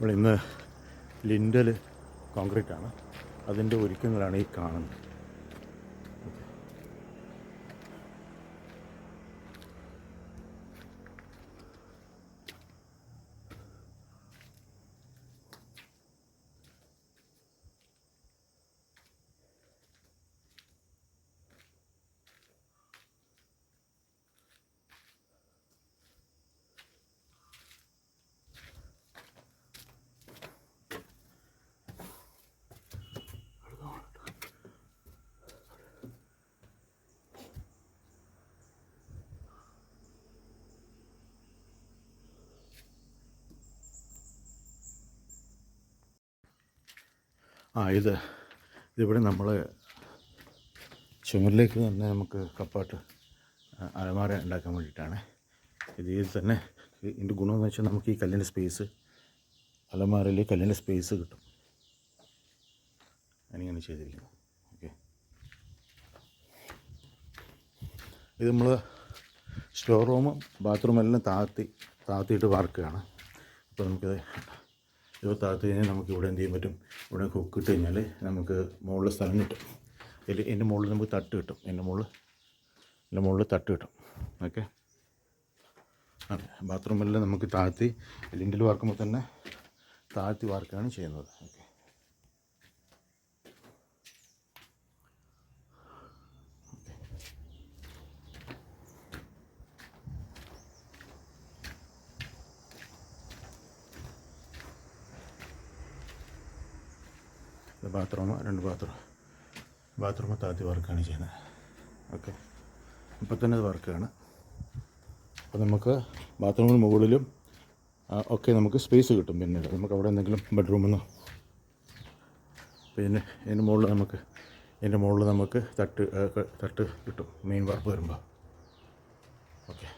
നമ്മൾ ഇന്ന് lintel concrete ആണ് അതിന്റെ ഒരുക്കങ്ങളാണ് ഈ കാണുന്നത്. ആ ഇത് ഇതിവിടെ നമ്മൾ ചുമരിലേക്ക് തന്നെ നമുക്ക് കപ്പാട്ട് അലമാര ഉണ്ടാക്കാൻ വേണ്ടിയിട്ടാണ്. ഇത് ഇതിൽ തന്നെ ഇതിന്റെ ഗുണമെന്ന് വെച്ചാൽ നമുക്ക് ഈ കല്ലിന്റെ സ്പേസ് അലമാരയിൽ കല്ലിന്റെ സ്പേസ് കിട്ടും. അതിനിങ്ങനെ ചെയ്തിരിക്കുന്നു. ഓക്കെ. ഇത് നമ്മൾ സ്റ്റോർ റൂമും ബാത്റൂമെല്ലാം താത്തി താത്തിയിട്ട് വാർക്കുകയാണ് അപ്പോൾ നമുക്കിത് താഴ്ത്തി കഴിഞ്ഞാൽ നമുക്ക് ഇവിടെ എന്ത് ചെയ്യാൻ പറ്റും? ഇവിടെ ഹുക്ക് ഇട്ട് കഴിഞ്ഞാൽ നമുക്ക് മുകളിൽ സ്ഥലം കിട്ടും. അതിൽ എന്റെ മുകളിൽ നമുക്ക് തട്ട് കിട്ടും. എന്റെ മുകളിൽ എന്റെ മുകളിൽ തട്ട് കിട്ടും. ഓക്കെ? അതെ. ബാത്റൂമെല്ലാം നമുക്ക് താഴ്ത്തി ലിൻഡിൽ വാർക്കുമ്പോൾ തന്നെ താഴ്ത്തി വാർക്കുകയാണ് ചെയ്യുന്നത്. ഓക്കെ? ഇത് ബാത്റൂം രണ്ട് ബാത്റൂം ബാത്റൂം താത്തി വർക്കാണ് ചെയ്യുന്നത്. ഓക്കെ ഇപ്പം തന്നെ അത് വർക്കാണ് അപ്പോൾ നമുക്ക് ബാത്റൂമിന് മുകളിലും ഒക്കെ നമുക്ക് സ്പേസ് കിട്ടും പിന്നീട്. നമുക്ക് അവിടെ എന്തെങ്കിലും ബെഡ്റൂമെന്നോ പിന്നെ ഇതിന്റെ മുകളിൽ നമുക്ക് ഇതിന്റെ മുകളിൽ നമുക്ക് തട്ട് തട്ട് കിട്ടും. മെയിൻ വാർപ്പ് വരുമ്പോൾ ഓക്കെ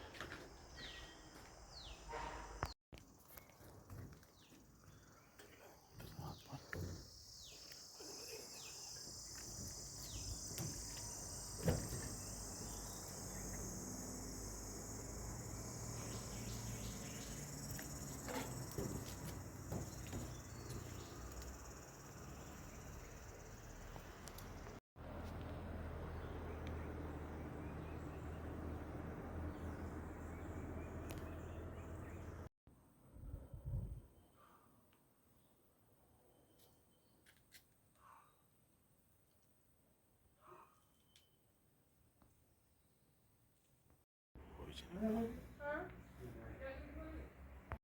Mm-hmm.